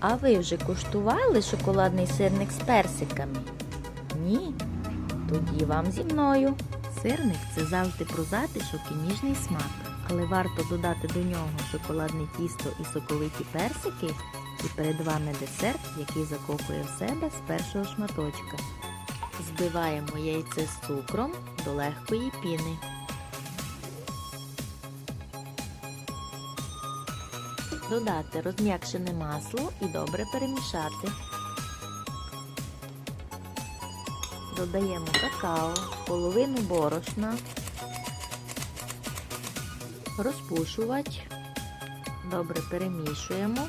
А ви вже куштували шоколадний сирник з персиками? Ні? Тоді вам зі мною. Сирник це завжди про затишок і ніжний смак. Але варто додати до нього шоколадне тісто і соковиті персики, і перед вами десерт, який закохує в себе з першого шматочка. Збиваємо яйце з цукром до легкої піни. Додати розм'якшене масло і добре перемішати. Додаємо какао, половину борошна, розпушувач, добре перемішуємо.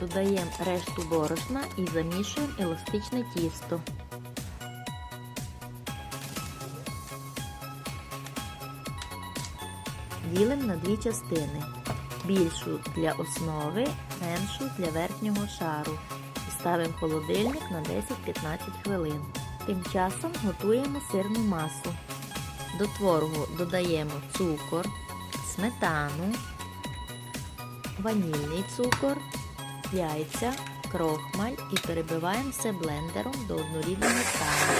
Додаємо решту борошна і замішуємо еластичне тісто. Ділимо на дві частини. Більшу для основи, меншу для верхнього шару. І ставимо холодильник на 10-15 хвилин. Тим часом готуємо сирну масу. До творогу додаємо цукор, сметану, ванільний цукор, яйця, крохмаль і перебиваємо все блендером до однорідного стану.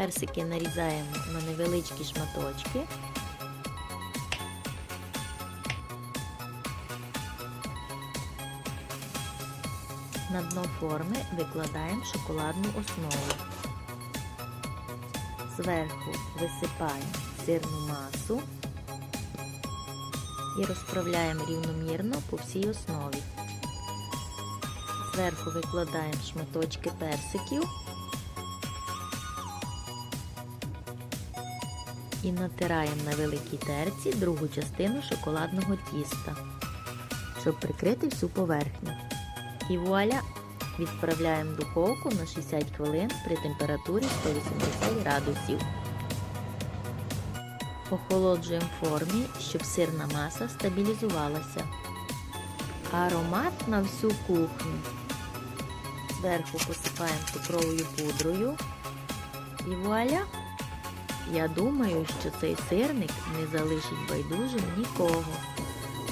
Персики нарізаємо на невеличкі шматочки. На дно форми викладаємо шоколадну основу. Зверху висипаємо сирну масу і розправляємо рівномірно по всій основі. Зверху викладаємо шматочки персиків і натираємо на великій терці другу частину шоколадного тіста, щоб прикрити всю поверхню. І вуаля! Відправляємо в духовку на 60 хвилин при температурі 180 градусів. Охолоджуємо в формі, щоб сирна маса стабілізувалася. Аромат на всю кухню. Зверху посипаємо цукровою пудрою. І вуаля! Я думаю, що цей сирник не залишить байдужим нікого.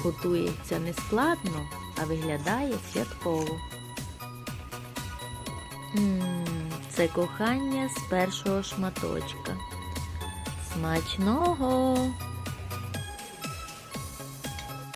Готується не складно, а виглядає святково. Ммм, це кохання з першого шматочка. Смачного!